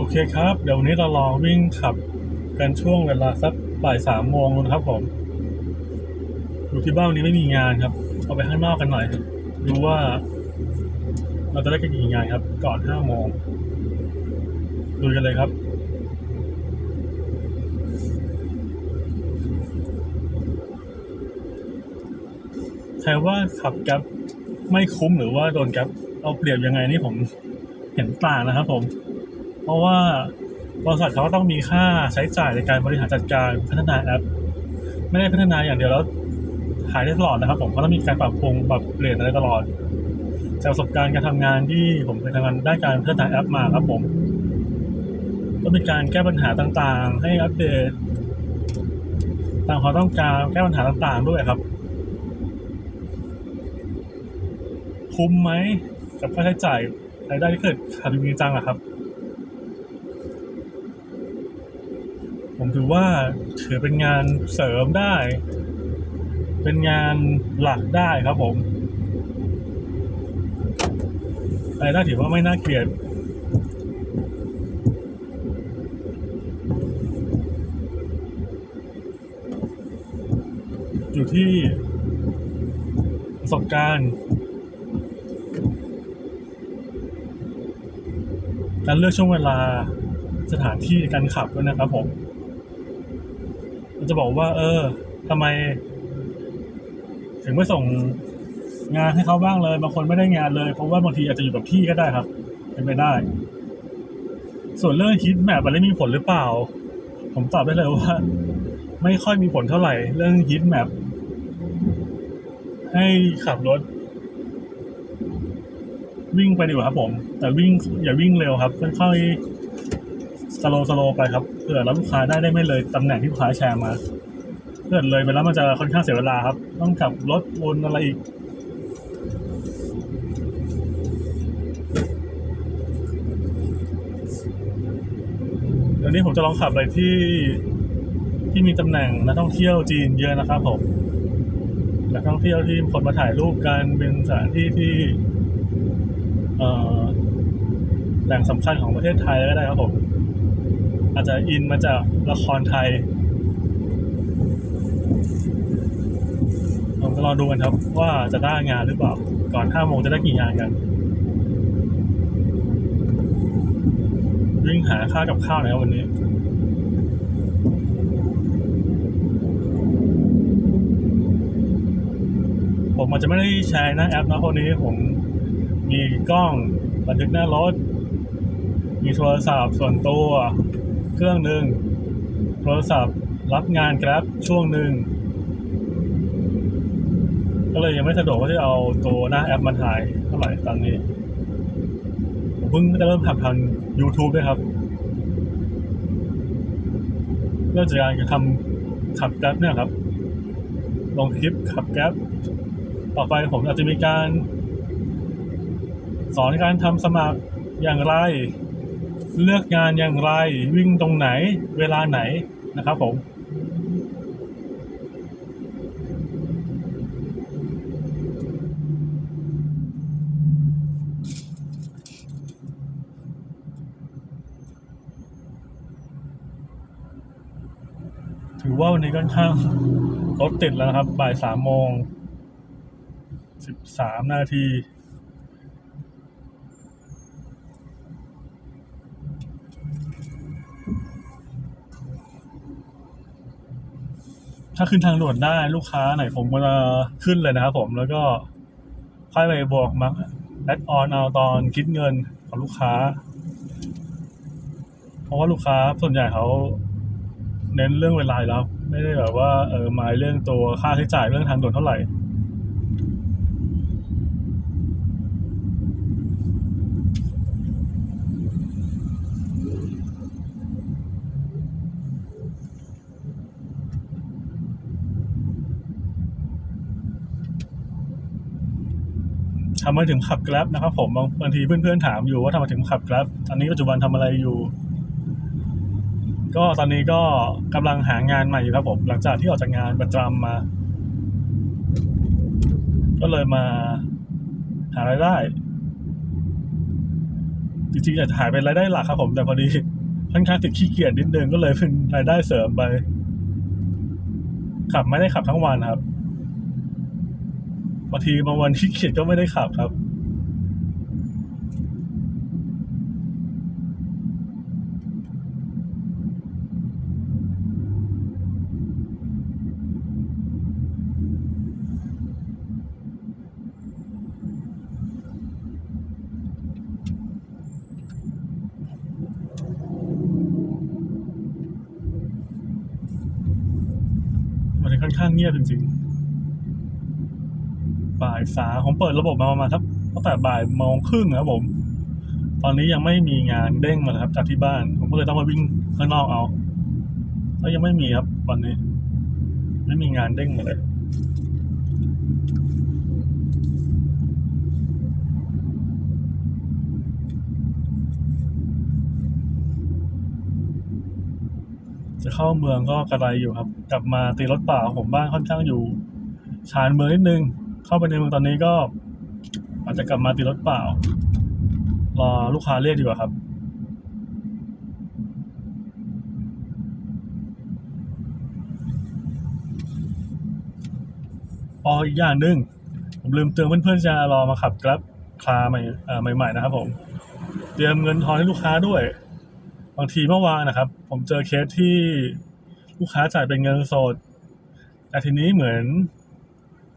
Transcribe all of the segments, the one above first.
โอเคครับ เดี๋ยววันนี้เราลองวิ่งขับกันช่วงเวลาสักบ่ายสามโมงนะครับผมอยู่ที่บ้านวันนี้ไม่มีงานครับเอาไปข้างนอกกันหน่อยดูว่า เราจะได้กันกี่งานครับ ก่อนห้าโมงดูกันเลยครับใครว่าขับแก๊ปไม่คุ้มหรือว่าโดนแก๊ปเอาเปรียบยังไงนี่ผมเห็นต่างนะครับผม เพราะว่าบริษัทเขาก็ต้องมีค่าใช้จ่ายในการบริหารจัดการพัฒนาแอป ไม่ได้พัฒนาอย่างเดียวแล้วหายได้ตลอดนะครับผมเขาต้องมีการปรับปรุงปรับเปลี่ยนอะไรตลอด จากประสบการณ์การทำงานที่ผมเคยทำงานด้านการพัฒนาแอปมาครับผมก็มีการแก้ปัญหาต่างๆ ให้อัปเดตตามความต้องการแก้ปัญหาต่างๆด้วยครับ คุ้มไหมกับค่าใช้จ่ายรายได้ที่เกิดขาดจริงจังอะครับ ผมถือว่าถือเป็นงานเสริมได้ เป็นงานหลักได้ครับผมรายได้ถือว่าไม่น่าเกลียดอยู่ที่ประสบการณ์การเลือกช่วงเวลาสถานที่ในการขับด้วยนะครับผม จะบอกว่า เออทำไม ถึงไม่ส่งงานให้เขาบ้างเลยบางคนไม่ได้งานเลยเพราะว่าบางทีอาจจะอยู่กับที่ก็ได้ครับ เป็นไปได้ ส่วนเรื่องคิดแมปอะไรมีผลหรือเปล่า ผมตอบได้เลยว่า ไม่ค่อยมีผลเท่าไหร่ เรื่องฮิตแมปให้ขับรถ วิ่งไปดีกว่าครับผม แต่วิ่งอย่าวิ่งเร็วครับค่อยๆ สโลสโลไปครับเผื่อรับลูกค้าได้ได้ไม่เลยตำแหน่งที่ลูกค้าแชร์มาเกิดเลยไปแล้วมันจะค่อนข้างเสียเวลาครับ ต้องขับรถวนอะไรอีกเดี๋ยวนี้ผมจะลองขับไรที่ที่มีตำแหน่งนักท่องเที่ยวจีนเยอะนะครับผมนักท่องเที่ยวที่คนมาถ่ายรูปกันเป็นสถานที่ที่แหล่งสำคัญของประเทศไทยก็ได้ครับผม อาจจะอินมาจากละครไทยผมจะรอดูกันครับว่าจะได้งานหรือเปล่า ก่อนห้าโมงจะได้กี่งานกันวิ่งหาค่ากับข้าวหน่อยครับวันนี้ผมอาจจะไม่ได้ใช้หน้าแอปนะพวกนี้ผมมีกล้องบันทึกหน้ารถ มีโทรศัพท์ส่วนตัว เครื่องหนึ่งโทรศัพท์รับงาน Grab ช่วงหนึ่งก็เลยยังไม่สะดวกว่าจะเอาตัวหน้าแอปมาถ่ายเท่าไหร่ตอนนี้ผมเพิ่งจะเริ่มทำทาง YouTube ด้วยครับเริ่มจากการทำขับแกร็บเนี่ยครับ ลงคลิปขับแกร็บต่อไปผมอาจจะมีการ สอนการทำสมัครอย่างไร เลือกงานอย่างไรวิ่งตรงไหนเวลาไหนนะครับผมถือว่าวันนี้ค่อนข้างรถติดแล้วนะครับ บ่ายสามโมงสิบสามนาที ถ้าขึ้นทางด่วนได้ลูกค้าไหนผมก็จะขึ้นเลยนะครับผมแล้วก็ค่อยไปบอกมาแอดออนเอาตอนคิดเงินของลูกค้า เพราะว่าลูกค้าส่วนใหญ่เขาเน้นเรื่องเวลาแล้ว ไม่ได้แบบว่าเออหมายเรื่องตัวค่าใช้จ่ายเรื่องทางด่วนเท่าไหร่ำไมถึงขับแกร็บนะครับผมบางบางทีเพื่อนๆถามอยู่ว่าทำไมถึงขับแกร็บตอนนี้ปัจจุบันทำอะไรอยู่ ก็ตอนนี้ก็กำลังหางานใหม่อยู่ครับผมหลังจากที่ออกจากงานประจำมา ก็เลยมาหารายได้จริงๆอยากจะหายเป็นรายได้หลักครับผม แต่พอดีค่อนข้างติดขี้เกียจนิดนึงก็เลยเป็นรายได้เสริมไป ขับไม่ได้ขับทั้งวันครับ บางทีบางวันขี้เกียจก็ไม่ได้ขับครับวันนี้ค่อนข้างเงียบจริงๆายสามผมเปิดระบบมาประมาณทักตั้งแต่บ่ายโมงครึ่งครับผม ตอนนี้ยังไม่มีงานเด้งมาเลยครับจากที่บ้าน ผมก็เลยต้องมาวิ่งข้างนอกเอาแล้วยังไม่มีครับวันนี้ ไม่มีงานเด้งมาเลยจะเข้าเมืองก็กระไรอยู่ครับ กลับมาตีรถเปล่าผมบ้านค่อนข้างอยู่ชานเมืองนิดนึง เข้าไปในเมืองตอนนี้ก็ อาจจะกลับมาตีรถเปล่ารอลูกค้าเรียกดีกว่าครับอ๋ออีกอย่างหนึ่งผมลืมเตือนเพื่อนๆจะรอมาขับกราฟคลาใหม่ใหม่ๆนะครับ ผม เตรียมเงินทอนให้ลูกค้าด้วย บางทีเมื่อวานนะครับ ผมเจอเคสที่ลูกค้าจ่ายเป็นเงินสดแต่ทีนี้เหมือน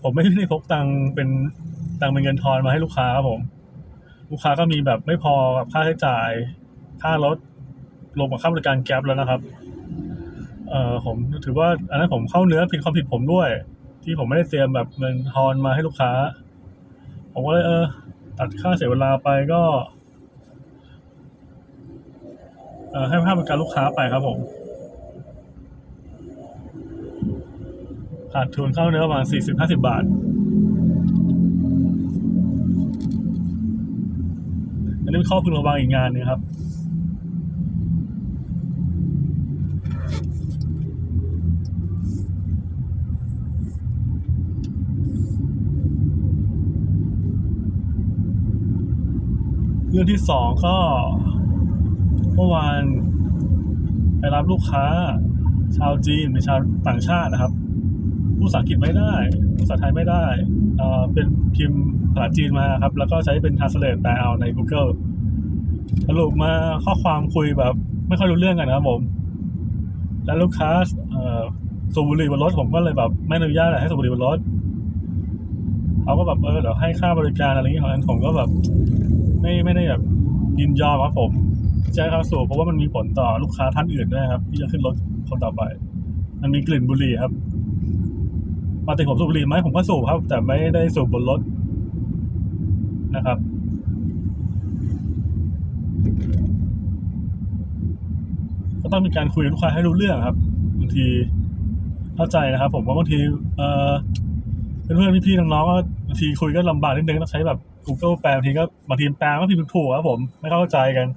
ผมไม่ได้พกตังเป็นตังเป็นเงินทอนมาให้ลูกค้าครับผม ลูกค้าก็มีแบบไม่พอกับค่าใช้จ่าย ค่ารถรวมกับค่าบริการแก๊ปแล้วนะครับ เอ่อผมถือว่า อันนั้นผมเข้าเนื้อผิดความผิดผมด้วย ที่ผมไม่ได้เตรียมแบบเงินทอนมาให้ลูกค้า ผมก็เลยเออ ตัดค่าเสียเวลาไปก็เอ่อให้ค่าบริการลูกค้าไปครับผม ขาดทุนเข้าเนื้อประมาณสี่สิบห้าสิบาท อันนี้เป็นข้อพึงระวังอีกงานหนึงครับเรื่องที่สองก็เมื่อวานไปรับลูกค้า ชาวจีนเป็นชาวต่างชาตินะครับ ภาษาอังกฤษไม่ได้ภาษาไทยไม่ได้เออเป็นพิมพ์ภาษาจีนมาครับ แล้วก็ใช้เป็น translate แปลเอาใน Google สรุปมาข้อความคุยแบบ ไม่ค่อยรู้เรื่องกันนะครับผม แล้วลูกค้าสูบบุหรี่บนรถผมก็เลยแบบ ไม่อนุญาตให้สูบบุหรี่บนรถเขาก็แบบเออเดี๋ยวให้ค่าบริการอะไรอย่างเงี้ยของนั้นผมก็แบบ ไม่ไม่ได้แบบยินยอมครับผมที่จะให้เขาสูบเพราะว่ามันมีผลต่อลูกค้าท่านอื่นด้วยครับ ที่จะขึ้นรถคนต่อไป มันมีกลิ่นบุหรี่ครับ ปกติผมสูบบุหรี่ไหมผมก็สูบครับ แต่ไม่ได้สูบบนรถนะครับ ก็ต้องมีการคุยกับลูกค้าให้รู้เรื่องครับบางทีเข้าใจนะครับ ผมว่าบางทีเออเพื่อนพี่ๆน้องๆก็บางทีคุยก็ลำบากนิดนึงต้องใช้แบบ Google แปลบางทีก็บางทีแปลก็พิมพ์ถูกครับผมไม่เข้าใจกัน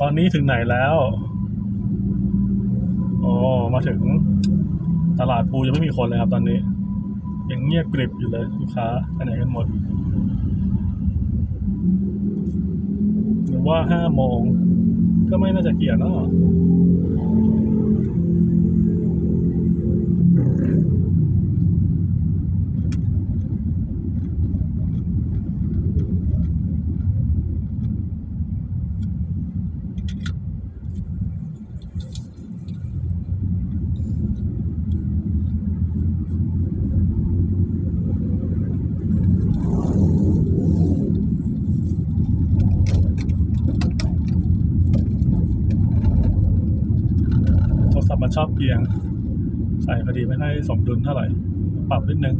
ตอนนี้ถึงไหนแล้วโอ้มาถึงตลาดภูยังไม่มีคนเลยครับตอนนี้ ยังเงียบกริบอยู่เลยลูกค้าไปไหนกันหมดหรือว่าห้าโมงก็ไม่น่าจะเกี่ยวเนาะโทรศัพท์มันชอบเอียง ใส่พอ ดีไม่ค่อยสมดุลเท่าไหร่ ปรับนิดนึง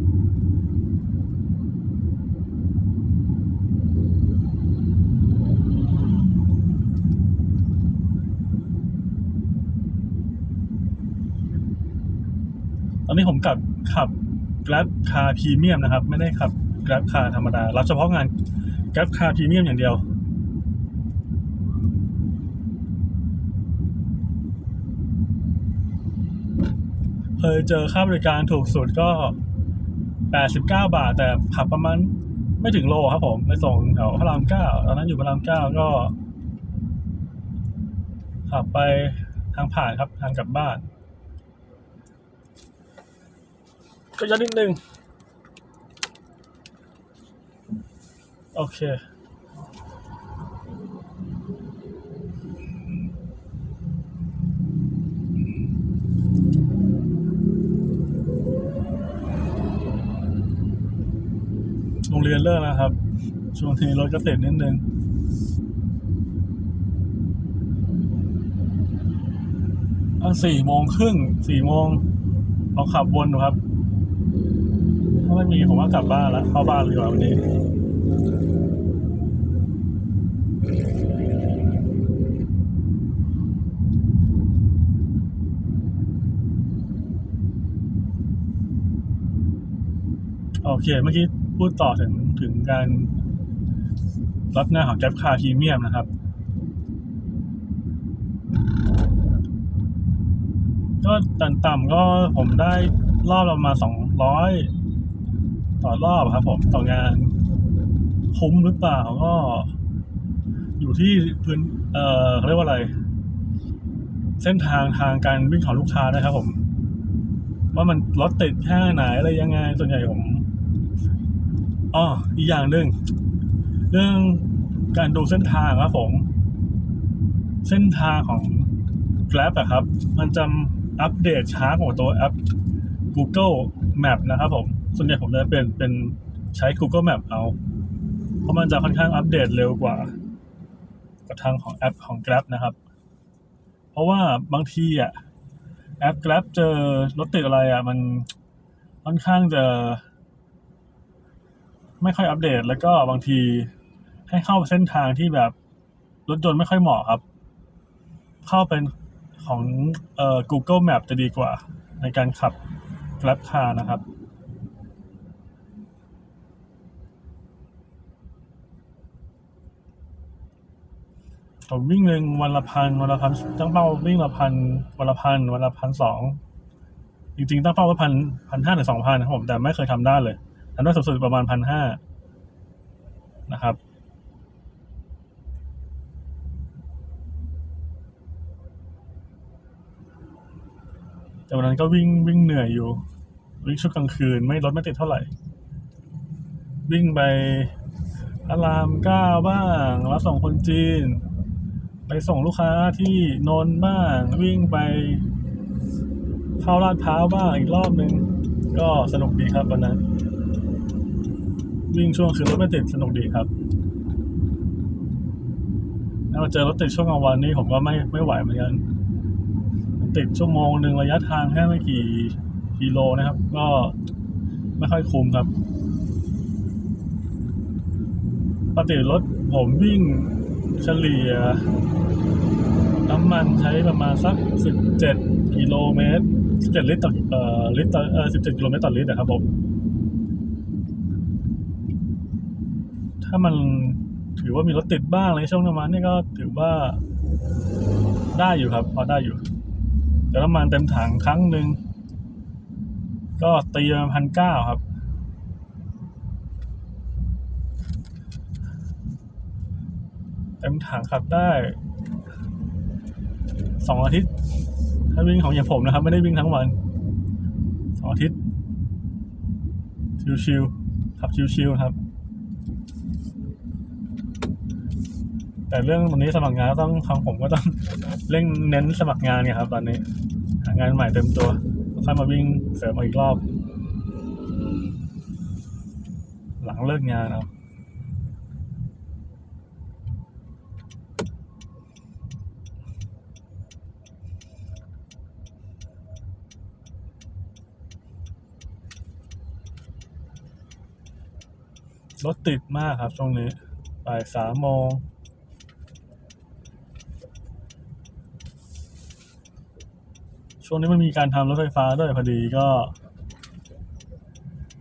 ตอนนี้ผมกลับขับ Grab Car Premium นะครับ ไม่ได้ขับ Grab Car ธรรมดา รับเฉพาะงาน Grab Car Premium อย่างเดียว เคยเจอค่าบริการถูกสุดก็แปดสิบเก้าบาท แต่ขับประมาณไม่ถึงโลครับผมไปส่งแถวพระรามเก้าตอนนั้นอยู่พระรามเก้าก็ขับไปทางผ่านครับทางกลับบ้าน ก็ย้อนนิดนึง โอเค เรียนเลิกแล้วครับ ช่วงนี้รถก็ติดนิดนึงอะสี่โมงครึ่งสี่โมงเราขับวนครับ ถ้าไม่มีผมว่ากลับบ้านแล้วเข้าบ้านเลยว่าวันนี้โอเคเมื่อกี้ พูดต่อถึงถึงการรับหน้าของแก๊ปคาร์พรีเมียมนะครับ ก็ต่ำๆก็ผมได้รอบประมาณสองร้อยต่อรอบครับผมต่องานคุ้มหรือเปล่าก็ อยู่ที่พื้นเอ่อเขาเรียกว่าอะไร เส้นทางทางการวิ่งของลูกค้านะครับผม ว่ามันรถติดแค่ไหนอะไรยังไงส่วนใหญ่ผม อ๋ออีกอย่างหนึ่งเรื่องการดูเส้นทางครับผมเส้นทางของ Grab อะครับ มันจะอัปเดตช้ากว่าตัวแอป Google Map นะครับผม ส่วนใหญ่ผมจะเป็นเป็นใช้ Google Map เอา เพราะมันจะค่อนข้างอัปเดตเร็วกว่ากับทางของแอปของ Grab นะครับ เพราะว่าบางทีอะแอป Grab เจอรถติดอะไรอะมันค่อนข้างจะ ไม่ค่อยอัปเดต แล้วก็บางทีให้เข้าเส้นทางที่แบบรถยนต์ไม่ค่อยเหมาะครับ เข้าเป็นของเอ่อ Google Map จะดีกว่า ในการขับ Grab Car นะครับผมวิ่งหนึ่งวันละพันวันละพันตั้งเป้าวิ่งละพันวันละพันวันละพันสองจริงๆตั้งเป้าว่าพันพันห้าถึงสองพันนะครับผมแต่ไม่เคยทำได้เลย ทำได้สุดประมาณพันห้านะครับแต่วันนั้นก็วิ่งวิ่งเหนื่อยอยู่ วิ่งช่วงกลางคืนไม่รถไม่ติดเท่าไหร่ วิ่งไปพระรามเก้าบ้างรับส่งคนจีน ไปส่งลูกค้าที่นนบ้าง วิ่งไปเข้าลาดพร้าบ้างอีกรอบหนึ่งก็สนุกดีครับวันนั้น วิ่งช่วงคืนรถไม่ติดสนุกดีครับถ้ามาเจอรถติดช่วงกลางวันนี่ผมก็ไม่ไม่ไหวเหมือนกันติดชั่วโมงหนึ่งระยะทางแค่ไม่กี่กิโลนะครับ ก็ไม่ค่อยคุ้มครับปกติรถผมวิ่งเฉลี่ย น้ำมันใช้ประมาณสัก 17 กิโลเมตร 17 ลิตรต่อเอ่อลิตรต่อเอ่อ17 กิโลเมตรต่อลิตรนะครับผม ถ้ามันถือว่ามีรถติดบ้างในช่วงน้ำมันนี่ก็ถือว่าได้อยู่ครับ พอได้อยู่ แต่น้ำมันเต็มถังครั้งหนึ่งก็ตีมาพันเก้าครับ เต็มถังขับได้สองอาทิตย์ ถ้าวิ่งของอย่างผมนะครับ ไม่ได้วิ่งทั้งวันสองอาทิตย์ชิวๆขับชิวๆครับ แต่เรื่องวันนี้สมัครงานก็ต้องทางผมก็ต้องเร่งเน้นสมัครงานไงครับ ตอนนี้หางานใหม่เต็มตัวค่อยมาวิ่งเสริมอีกรอบ หลังเลิกงานเอารถติดมากครับช่วงนี้บ่ายสามโมง ช่วงนี้มันมีการทำรถไฟฟ้าด้วยพอดีก็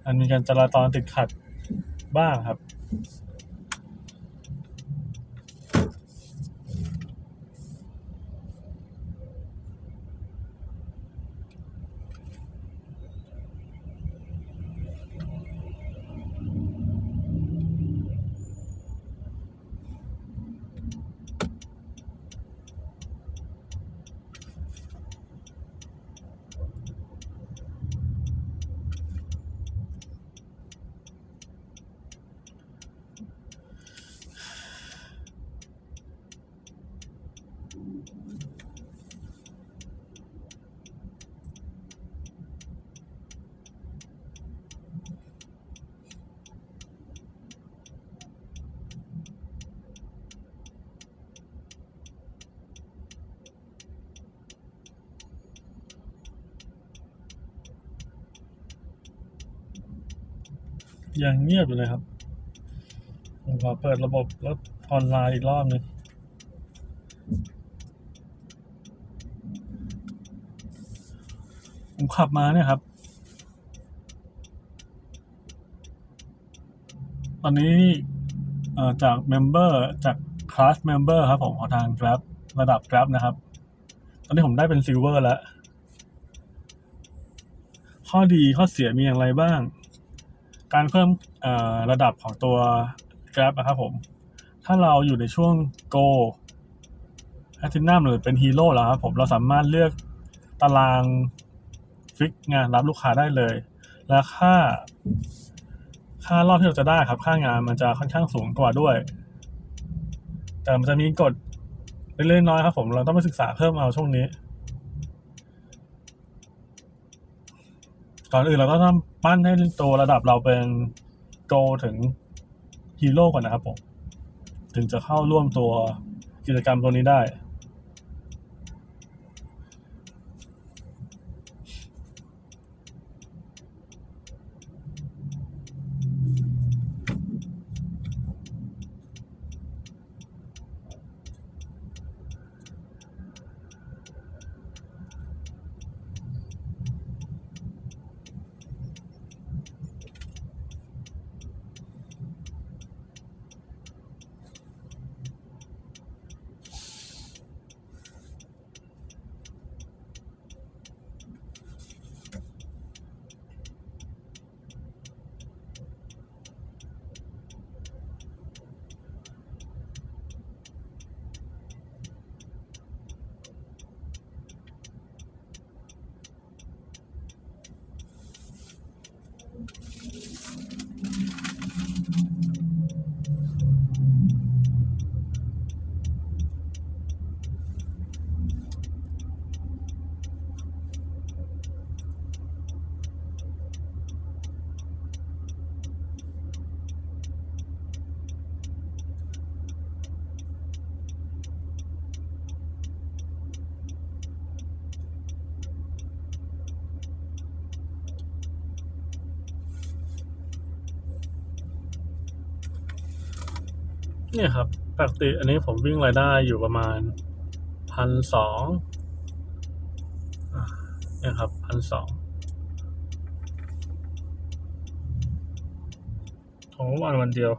มันมีการจราจรติดขัดบ้างครับ ยังเงียบอยู่เลยครับผมขอเปิดระบบรถออนไลน์อีกรอบหนึงผมขับมาเนี่ยครับ ตอนนี้จากเมมเบอร์จากคลาสเมมเบอร์ครับผมของทาง Grab ระดับ Grab นะครับ ตอนนี้ผมได้เป็นซิลเวอร์แล้ว ข้อดีข้อเสียมีอย่างไรบ้าง การเพิ่มระดับของตัว Grab นะครับผม ถ้าเราอยู่ในช่วง Go แพทินัมหรือเป็นฮีโร่แล้วครับผมเราสามารถเลือกตารางฟิกงานรับลูกค้าได้เลย และค่า ค่ารอบที่เราจะได้ครับ ค่างานมันจะค่อนข้างสูงกว่าด้วย แต่มันจะมีกฎเล็กๆน้อยครับผมเราต้องไปศึกษาเพิ่มเอาช่วงนี้ก่อนอื่นเราก็ต้อง ปั้นให้ตัวระดับเราเป็นโกถึงฮีโร่ก่อนนะครับผม ถึงจะเข้าร่วมตัวกิจกรรมตัวนี้ได้ เนี่ยครับปกติอันนี้ผมวิ่งรายได้อยู่ประมาณพันสองเนี่ยครับพันสองของวันวันเดียว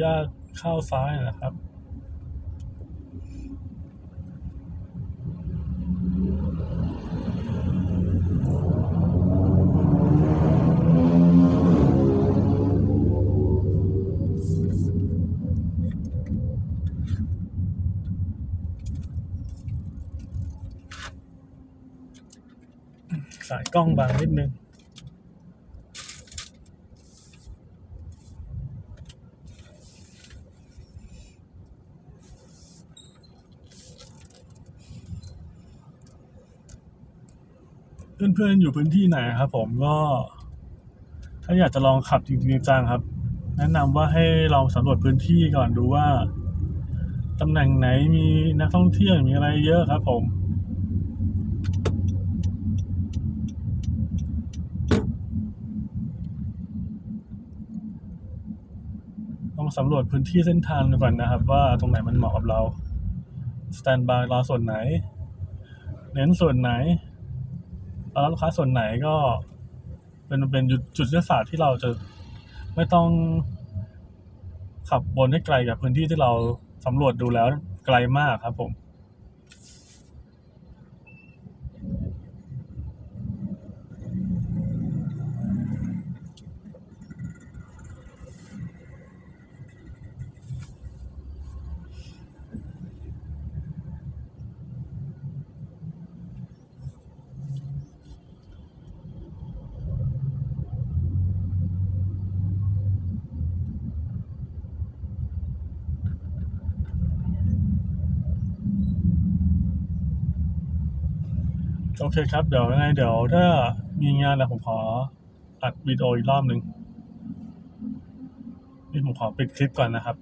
ขออนุญาตเข้าซ้ายนะครับสายกล้องบางนิดนึง เพื่อนๆอยู่พื้นที่ไหนครับ ผมก็ ถ้าอยากจะลองขับจริงๆจังครับ แนะนำว่าให้ลองสำรวจพื้นที่ก่อนดูว่าตำแหน่งไหนมีนักท่องเที่ยวมีอะไรเยอะครับ ผมต้องสำรวจพื้นที่เส้นทางดูก่อนนะครับ ว่าตรงไหนมันเหมาะกับเรา สแตนบายรอส่วนไหน เน้นส่วนไหน เรารับลูกค้าส่วนไหนก็เป็นเป็นจุดยุทธศาสตร์ที่เราจะไม่ต้องขับบนให้ไกลกับพื้นที่ที่เราสำรวจดูแล้วไกลมากครับผม เคครับ เดี๋ยวยังไงเดี๋ยวถ้ามีงานแล้วผมขออัดวิดีโออีกรอบหนึ่งนี่ผมขอปิดคลิปก่อนนะครับ